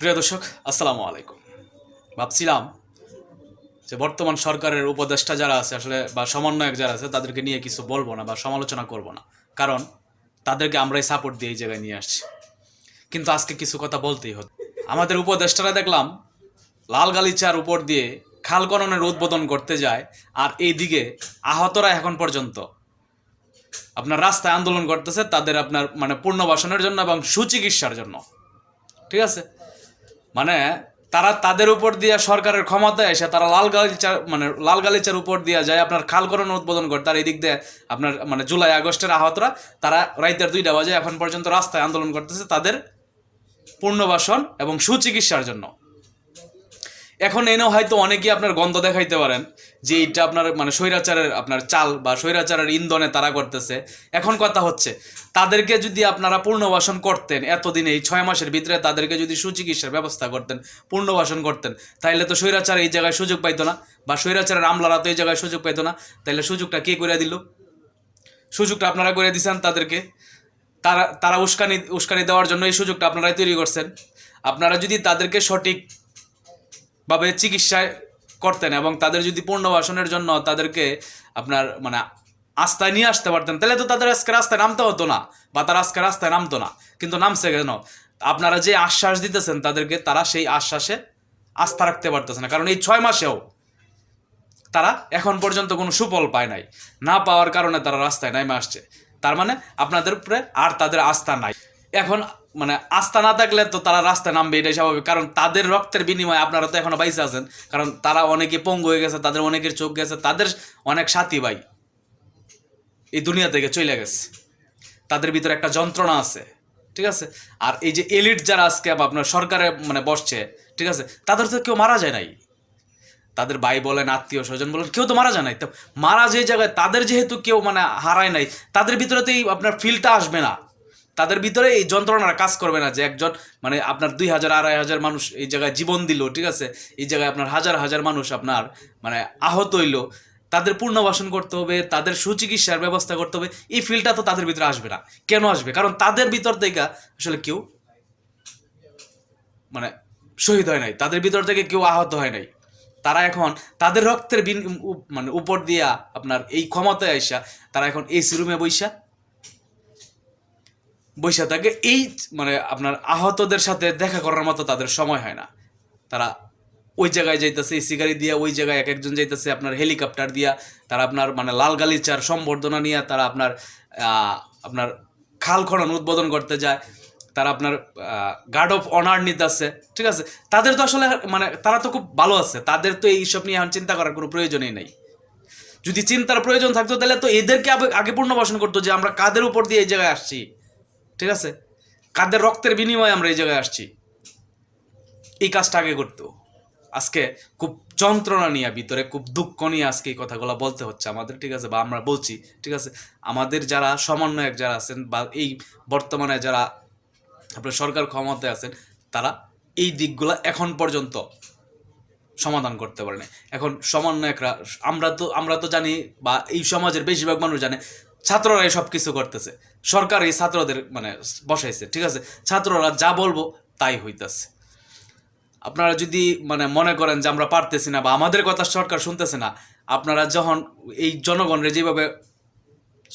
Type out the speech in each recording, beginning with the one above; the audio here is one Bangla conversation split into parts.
প্রিয় দর্শক, আসসালামু আলাইকুম। ভাবছিলাম যে বর্তমান সরকারের উপদেষ্টা যারা আছে আসলে বা সমন্বয়ক যারা আছে, তাদেরকে নিয়ে কিছু বলব না বা সমালোচনা করব না। কারণ তাদেরকে আমরাই সাপোর্ট দিয়ে এই জায়গায় নিয়ে আসছি। কিন্তু আজকে কিছু কথা বলতেই হতো। আমাদের উপদেষ্টারা দেখলাম, লাল গালিচার উপর দিয়ে খাল খননের উদ্বোধন করতে যায় আর এইদিকে আহতরা এখন পর্যন্ত আপনার রাস্তায় আন্দোলন করতেছে, তাদের আপনার মানে পুনর্বাসনের জন্য এবং সুচিকিৎসার জন্য। ঠিক আছে? মানে তারা তাদের উপর দিয়ে সরকারের ক্ষমতা এসে তারা লাল গালিচার মানে লাল গালিচার উপর দিয়ে যায়, আপনার খাল খালকরণ উদ্বোধন করে, তার এই দিক দিয়ে আপনার মানে জুলাই, আগস্টের আহতরা, তারা রাইতের দুইটা বাজে এখন পর্যন্ত রাস্তায় আন্দোলন করতেছে তাদের পুনর্বাসন এবং সুচিকিৎসার জন্য। এখন এনেও হয়তো অনেকেই আপনার গন্ধ দেখাইতে পারেন যে এইটা আপনার মানে স্বৈরাচারের আপনার চাল বা স্বৈরাচারের ইন্ধনে তারা করতেছে। এখন কথা হচ্ছে, তাদেরকে যদি আপনারা পুনর্বাসন করতেন, এতদিন এই ছয় মাসের ভিতরে তাদেরকে যদি সুচিকিৎসার ব্যবস্থা করতেন, পুনর্বাসন করতেন তাহলে তো স্বৈরাচার এই জায়গায় সুযোগ পাইতো না বা স্বৈরাচারের আমলারা তো এই জায়গায় সুযোগ পাইতো না, তাইলে সুযোগটা কে করে দিল? সুযোগটা আপনারা করে দিয়েছেন তাদেরকে। তারা তারা উস্কানি উস্কানি দেওয়ার জন্য এই সুযোগটা আপনারাই তৈরি করছেন। আপনারা যদি তাদেরকে সঠিক ভাবে চিকিৎসা করতেন এবং তাদের যদি পুনর্বাসনের জন্য তাদেরকে আপনার মানে আস্থায় নিয়ে আসতে পারতেন, তাহলে তো তাদের আজকে রাস্তায় নামতে হতো না বা তারা আজকে রাস্তায় নামতো না। কিন্তু নামছে কেন? আপনারা যে আশ্বাস দিতেছেন তাদেরকে তারা সেই আশ্বাসে আস্থা রাখতে পারতেছে না। কারণ এই ছয় মাসেও তারা এখন পর্যন্ত কোনো সুফল পায় নাই। না পাওয়ার কারণে তারা রাস্তায় নেমে আসছে। তার মানে আপনাদের উপরে আর তাদের আস্থা নাই। এখন মানে আস্থা না থাকলে তো তারা রাস্তায় নামবে, এটাই স্বাভাবিক। কারণ তাদের রক্তের বিনিময়ে আপনারা তো এখনও বাইসে আছেন। কারণ তারা অনেকে পঙ্গু হয়ে গেছে, তাদের অনেকের চোখ গেছে, তাদের অনেক সাথী ভাই এই দুনিয়া থেকে চলে গেছে। তাদের ভিতরে একটা যন্ত্রণা আছে, ঠিক আছে? আর এই যে এলিট যারা আজকে আপনার সরকারে মানে বসছে, ঠিক আছে? তাদের তো কেউ মারা যায় নাই। তাদের ভাই বলেন, আত্মীয় স্বজন বলেন, কেউ তো মারা যায় নাই। তো মারা যে জায়গায় তাদের যেহেতু কেউ মানে হারায় নাই, তাদের ভিতরে তো এই আপনার ফিলটা আসবে না। তাদের ভিতরে এই যন্ত্রণাটা কাজ করবে না যে একজন মানে আপনার দুই হাজার, আড়াই হাজার মানুষ এই জায়গায় জীবন দিল, ঠিক আছে? এই জায়গায় আপনার হাজার হাজার মানুষ আপনার মানে আহত হইল। তাদের পুনর্বাসন করতে হবে, তাদের সুচিকিৎসার ব্যবস্থা করতে হবে, এই ফিলটা তো তাদের ভিতরে আসবে না। কেন আসবে? কারণ তাদের ভিতর থেকে আসলে কেউ মানে শহীদ হয় নাই, তাদের ভিতর থেকে কেউ আহত হয় নাই। তারা এখন তাদের রক্তের মানে উপর দিয়া আপনার এই ক্ষমতায় আইসা, তারা এখন এসি রুমে বৈশা বৈশা থাকে এই মানে আপনার আহতদের সাথে দেখা করার মতো তাদের সময় হয় না। তারা ওই জায়গায় যাইতেছে এসি গাড়ি দিয়া ওই জায়গায় এক একজন যাইতেছে, আপনার হেলিকপ্টার দিয়া, তারা আপনার মানে লাল গালিচার সম্বর্ধনা নিয়ে তারা আপনার আপনার খাল খনন উদ্বোধন করতে যায়। তারা আপনার গার্ড অফ অনার নিতে আছে ঠিক আছে? তাদের তো আসলে মানে তারা তো খুব ভালো আছে, তাদের তো এইসব নিয়ে এখন চিন্তা করার কোনো প্রয়োজনই নেই। যদি চিন্তার প্রয়োজন থাকতো তাহলে তো এদেরকে আগে পূর্ণবাসন করতো যে আমরা কাদের উপর দিয়ে এই জায়গায় আসছি? ঠিক আছে? কাদের রক্তের বিনিময়ে আমরা এই জায়গায় আসছি? এই কাজটা আগে করতো আজকে খুব যন্ত্রণা নিয়ে, ভিতরে খুব দুঃখ নিয়ে আজকে এই কথাগুলো বলতে হচ্ছে আমাদের, ঠিক আছে? বা আমরা বলছি, ঠিক আছে? আমাদের যারা সমন্বয়ক যারা আছেন বা এই বর্তমানে যারা আপনার সরকার ক্ষমতায় আছেন, তারা এই দিকগুলো এখন পর্যন্ত সমাধান করতে পারে না এখন সমন্বয়করা, আমরা তো আমরা তো জানি বা এই সমাজের বেশিরভাগ মানুষ জানে ছাত্ররা এই সব কিছু করতেছে। সরকার এই ছাত্রদের মানে বসাইছে, ঠিক আছে? ছাত্ররা যা বলব তাই হইতেছে। আপনারা যদি মানে মনে করেন যে আমরা পারতেছি না বা আমাদের কথা সরকার শুনতেছে না, আপনারা যখন এই জনগণরে যেভাবে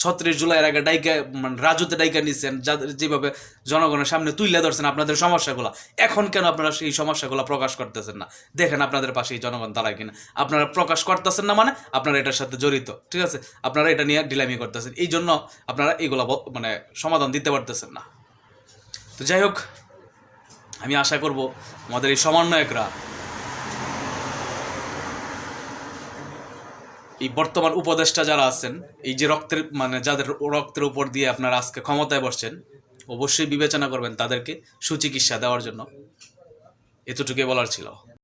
ছত্রিশ জুলাইয়ের আগে ডাইকা মানে রাজুতে ডাইকা নিচ্ছেন যাদের যেভাবে জনগণের সামনে তুলে ধরছেন আপনাদের সমস্যাগুলো। এখন কেন আপনারা সেই সমস্যাগুলো প্রকাশ করতেছেন না? দেখেন আপনাদের পাশে এই জনগণ দাঁড়ায় কিনা। আপনারা প্রকাশ করতেছেন না মানে আপনারা এটার সাথে জড়িত, ঠিক আছে? আপনারা এটা নিয়ে ডিলামি করতেছেন। এই জন্য আপনারা এইগুলো মানে সমাধান দিতে পারতেছেন না। তো যাই হোক, আমি আশা করব আমাদের এই সমন্বয়করা এই বর্তমান উপদেষ্টা যারা আছেন, এই যে রক্তের মানে যাদের রক্তের উপর দিয়ে আপনারা আজকে ক্ষমতায় বসছেন, অবশ্যই বিবেচনা করবেন তাদেরকে সুচিকিৎসা দেওয়ার জন্য। এতটুকুই বলার ছিল।